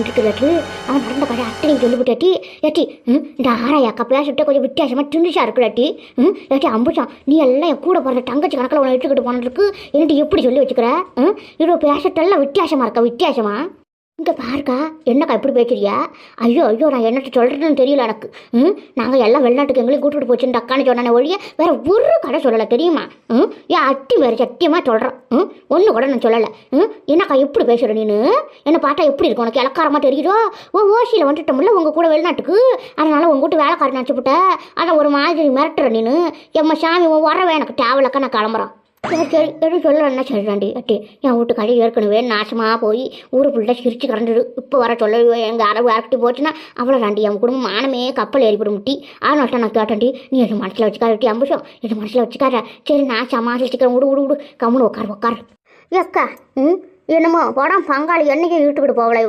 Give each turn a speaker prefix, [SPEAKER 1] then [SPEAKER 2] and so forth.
[SPEAKER 1] வந்துட்டு இல்லாட்டி அவன் நடந்த கடை அட்டனை சொல்லிவிட்டாட்டி ஏட்டி ம், இந்த ஆராயா அக்கா சுட்ட கொஞ்சம் வித்தியாசமா திண்டுச்சா இருக்குடாட்டி ம் ஏட்டி அம்புச்சா நீ எல்லாம் என் கூட பிறந்த தங்கச்சி கணக்கில் உன்னை எடுத்துக்கிட்டு போனதுக்கு என்னட்டு எப்படி சொல்லி வச்சுக்கிற? ம் இதோ பேசட்டெல்லாம் வித்தியாசமா இருக்கா வித்தியாசமா? இங்கே பாருக்கா என்னக்கா எப்படி பேசுறியா? ஐயோ ஐயோ நான் என்னட்டு சொல்கிறதுன்னு தெரியல எனக்கு. ம் நாங்கள் எல்லாம் வெளிநாட்டுக்கு எங்களையும் கூட்டிட்டு போச்சுன்னு அக்கான்னு சொன்னானே ஒழிய வேறு ஒரு கடை சொல்லலை தெரியுமா? ம் ஏன் அட்டி வேறு சத்தியமாக சொல்கிறேன் ம் ஒன்று கூட நான் சொல்லலை. ம் என்னக்கா எப்படி பேசுகிற நீனு? என்னை பார்த்தா எப்படி இருக்கும் உனக்கு? இலக்காரமாக தெரியுதோ? ஓ ஓசியில் வந்துட்டோம்ல உங்கள் கூட வெளிநாட்டுக்கு. அதனால் உங்கள் வீட்டு வேலைக்காரன் நினச்சிப்புட்ட. அதை ஒரு மாதிரி மிரட்டுற நீனு. எம்மா சாமி உன் வரவே எனக்கு தேவலக்கா நான் கிளம்புறேன். சரி சரி சொல்ல என்ன செய்கிறாண்டி அட்டி என் வீட்டு கடை ஏற்கனவே நாசமாக போய் ஊரு ஃபுல்லாக சிரிச்சு கறந்துடு இப்போ வர சொல்ல எங்கள் அரவு அரக்கிட்டு போச்சுன்னா அவ்வளோ தாண்டி என் குடும்பம் மானமே கப்பல் ஏறிப்படும் முட்டி. அதனால நான் கேட்டேன்டி நீ எது மனசில் வச்சுக்காட்டி அம்புஷம். எது மனசில் வச்சுக்காத. சரி நான் சமாளிச்சுக்கிறேன் விடு விடு விடு கம்முன்னு உட்கார் உட்கார் ஏக்கா ம்? என்னமோ படம் பங்காளி என்னைக்கு இழுத்துக்கிட்டு போகல